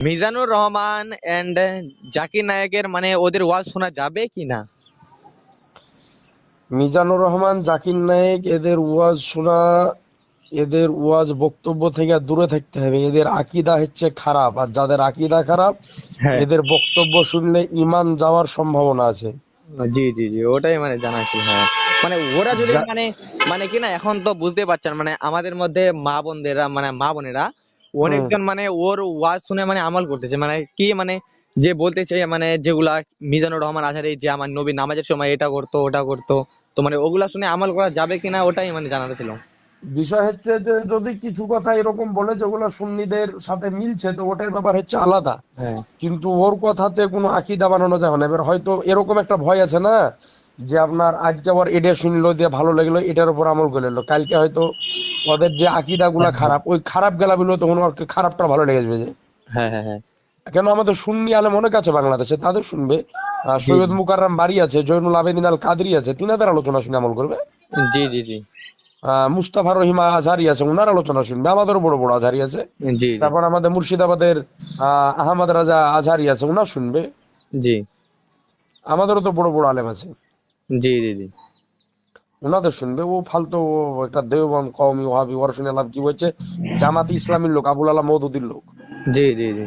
Mizanur Rahman and Zakir নায়েকের মানে ওদের ওয়াজ শোনা যাবে কি না? মিজানুর রহমান জাকির নায়েক এদের ওয়াজ শোনা এদের ওয়াজ বক্তব্য থেকে দূরে থাকতে হবে। এদের আকিদা হচ্ছে খারাপ আর যাদের আকিদা খারাপ হ্যাঁ। এদের বক্তব্য শুনলে ইমান যাওয়ার সম্ভাবনা আছে। জি জি জি ওটাই মানে জানা ছিল হ্যাঁ। মানে ওরা যদি মানে মানে কি না এখন তো বুঝতে পারছেন মানে আমাদের মধ্যে মা বোনদেরা মানে মা বোনেরা অনেকজন মানে ওর ওয়াজ শুনে মানে আমল করতেছে। মানে কি মানে যে বলতেছে মানে যেগুলা মিজানুর রহমান আজহারি যে আমার নবী নামাজের সময় এটা করতো ওটা করতো। তো মানে ওগুলা শুনে আমল করা যাবে কিনা ওটাই মানে জানাতে ছিল। বিষয় হচ্ছে যে যদি কিছু কথা এরকম বলে যেগুলো সুন্নিদের সাথে মিলছে তো ওটার ব্যাপার হচ্ছে আলাদা। হ্যাঁ। কিন্তু ওর কথাতে কোনো আকিদা বানানো যাবে না। এবার হয়তো এরকম একটা ভয় আছে না? যে আপনার আজকে আবার এটা শুনলো দিয়ে ভালো লাগল এটার উপর আমল করে নিলো। কালকে হয়তো ওদের যে আকিদা গুলা খারাপ ওই খারাপ গেলাগুলো তখন ওর খারাপটা ভালো লেগে যাবে যে। হ্যাঁ হ্যাঁ হ্যাঁ। কেন আমাদের সুন্নি আলেম অনেক আছে বাংলাদেশে তাদের শুনবে। সৈয়দ। মুকাররম বাড়ি আছে জৈনুল আবেদিন আল কাদরি আছে তিনাদের আলোচনা শুনে আমল করবে? জি জি জি। মুস্তাফা রহিমা আজহারি আছে ওনার আলোচনা শুনবে আমাদেরও বড় বড় আজহারি আছে। তারপর আমাদের মুর্শিদাবাদের আহ, আহমদ রাজা আজহারি আছে ওনার শুনবে। জি। আমাদেরও তো বড় বড় আলেম আছে। জি জি জি। ওনাদের শুনবে ও ফালতু ও একটা দেওবন কওমি ওহাবি ওরা শুনে লাভ কি হয়েছে জামাতি ইসলামীর লোক আবুল আলা মৌদুদির লোক। জি জি জি।